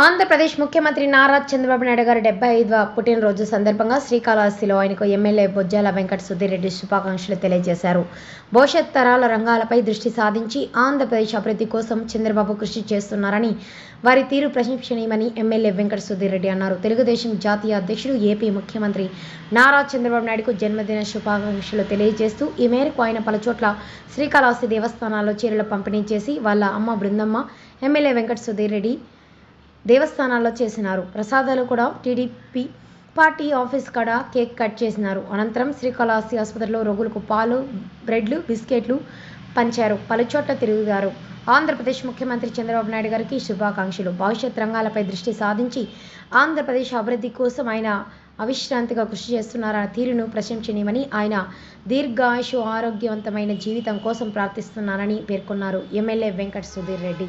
ఆంధ్రప్రదేశ్ ముఖ్యమంత్రి నారా చంద్రబాబు నాయుడు గారి డెబ్బై ఐదవ పుట్టినరోజు సందర్భంగా శ్రీకాళహస్తిలో ఆయనకు ఎమ్మెల్యే బొజ్జాల వెంకట సుధీరెడ్డి శుభాకాంక్షలు తెలియజేశారు. భవిష్యత్ తరాల రంగాలపై దృష్టి సాధించి ఆంధ్రప్రదేశ్ అభివృద్ధి కోసం చంద్రబాబు కృషి చేస్తున్నారని వారి తీరు ప్రశంసనీయమని ఎమ్మెల్యే వెంకట సుధీరెడ్డి అన్నారు. తెలుగుదేశం జాతీయ అధ్యక్షుడు ఏపీ ముఖ్యమంత్రి నారా చంద్రబాబు నాయుడుకు జన్మదిన శుభాకాంక్షలు తెలియజేస్తూ ఈ మేరకు ఆయన పలుచోట్ల శ్రీకాళహస్తి దేవస్థానాల్లో చీరలు పంపిణీ చేసి వాళ్ళ అమ్మ బృందమ్మ ఎమ్మెల్యే వెంకట సుధీరెడ్డి దేవస్థానాల్లో చేసినారు. ప్రసాదాలు కూడా టీడీపీ పార్టీ ఆఫీస్ కాడ కేక్ కట్ చేసినారు. అనంతరం శ్రీకాళహస్తి ఆసుపత్రిలో రోగులకు పాలు బ్రెడ్లు బిస్కెట్లు పంచారు. పలుచోట్ల తిరిగారు. ఆంధ్రప్రదేశ్ ముఖ్యమంత్రి చంద్రబాబు నాయుడు గారికి శుభాకాంక్షలు. భవిష్యత్ రంగాలపై దృష్టి సాధించి ఆంధ్రప్రదేశ్ అభివృద్ధి కోసం ఆయన అవిశ్రాంతిగా కృషి చేస్తున్నారన్న తీరును ప్రశంసనీయమని ఆయన దీర్ఘాయుషు ఆరోగ్యవంతమైన జీవితం కోసం ప్రార్థిస్తున్నారని పేర్కొన్నారు. MLA Venkata Sudheer Reddy.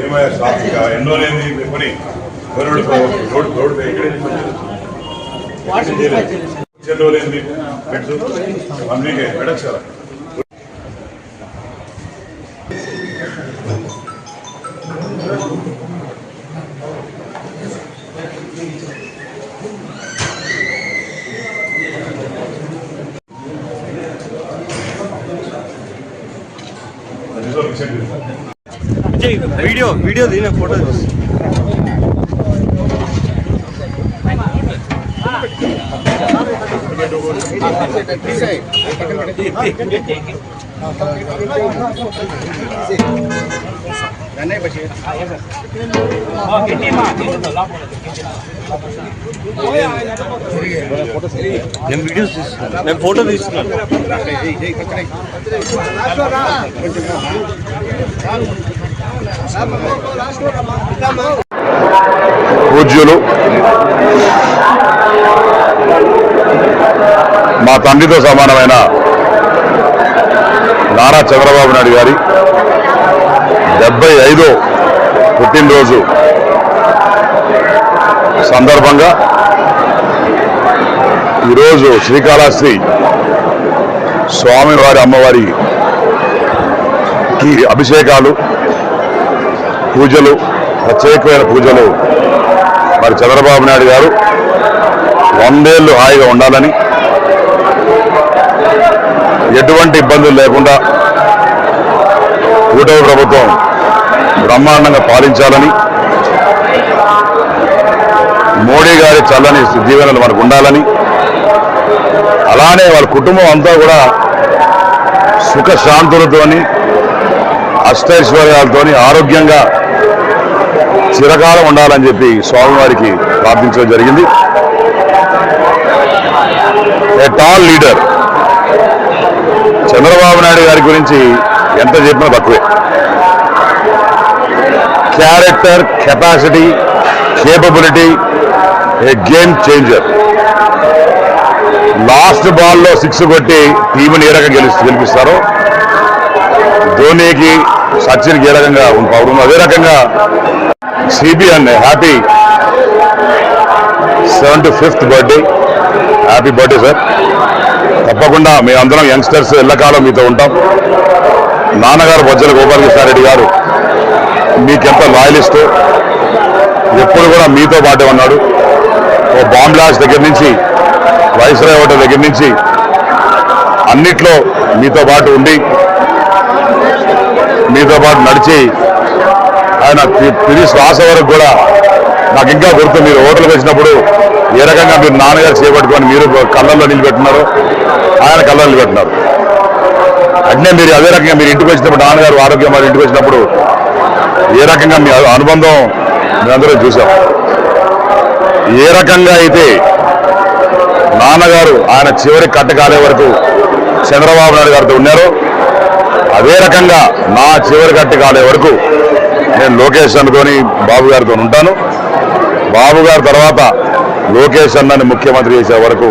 ఏమయ్యా ట్రాఫిక్ ఎన్నో లేని పని. రోడ్డు రోడ్డు రోడ్డు ఎన్నో మీకు పెట్టు వన్ వీక్ పెట్టచ్చు వీడియో వీడియో దిన ఫోటో నేను వీడియోస్ తీస్తున్నాను నేను ఫోటో తీస్తున్నాను పూజ్యులు మా తండ్రితో సమానమైన నారా చంద్రబాబు నాయుడు గారి డెబ్బై ఐదో పుట్టినరోజు సందర్భంగా ఈరోజు శ్రీకాళహస్తి స్వామివారి అమ్మవారికి అభిషేకాలు పూజలు ప్రత్యేకమైన పూజలు. మరి చంద్రబాబు నాయుడు గారు వందేళ్ళు హాయిగా ఉండాలని ఎటువంటి ఇబ్బందులు లేకుండా కూటమి ప్రభుత్వం బ్రహ్మాండంగా పాలించాలని మోడీ గారి చల్లని దీవెనలు మనకు ఉండాలని అలానే వాళ్ళ కుటుంబం అంతా కూడా సుఖశాంతులతోని అష్టైశ్వర్యాలతోని ఆరోగ్యంగా చిరకాలం ఉండాలని చెప్పి స్వామివారికి ప్రార్థించడం జరిగింది. A tall leader Chandrababu Naidu గారి గురించి ఎంత చెప్పినా తక్కువే. Character capacity capability a game changer last బాల్లో six కొట్టి టీంని ఏ రకంగా గెలిచి గెలిపిస్తారో ధోనీకి సచిన్కి ఏ రకంగా ఉంటుంది అదే రకంగా CBN happy seventy fifth birthday happy birthday sir తప్పకుండా మేమందరం యంగ్స్టర్స్ ఎల్లకాలం మీతో ఉంటాం. నాన్నగారు బొజ్జల గోపాలకృష్ణారెడ్డి గారు మీకెంత లాయలిస్టు ఎప్పుడు కూడా మీతో పాటే ఉన్నాడు. ఓ బాంబ్ బ్లాస్ట్ దగ్గర నుంచి వైస్రాయ్ హోటల్ దగ్గర నుంచి అన్నిట్లో మీతో పాటు ఉండి మీతో పాటు నడిచి ఆయన తిరిగి శ్వాస వరకు కూడా నాకు ఇంకా గుర్తు మీరు హోటల్కి వచ్చినప్పుడు ఏ రకంగా మీరు నాన్నగారు చేపట్టుకొని మీరు కళ్ళల్లో నిలబెట్టున్నారు ఆయన కళ్ళల్లో నిలబెట్టినారు అట్నే మీరు అదే రకంగా మీరు ఇంటికి వచ్చినప్పుడు నాన్నగారు ఆరోగ్యం వారి ఇంటికి వచ్చినప్పుడు ఏ రకంగా మీ అనుబంధం మేమందరం చూసాం. ఏ రకంగా అయితే నాన్నగారు ఆయన చివరి కట్టకాలే వరకు చంద్రబాబు నాయుడు గారితో ఉన్నారు అదే రకంగా నా చివరి కట్టకాలే వరకు నేను లోకేష్ అన్నతోని బాబు గారితో ఉంటాను. బాబు గారి తర్వాత లోకేష్ అన్నని ముఖ్యమంత్రి చేసే వరకు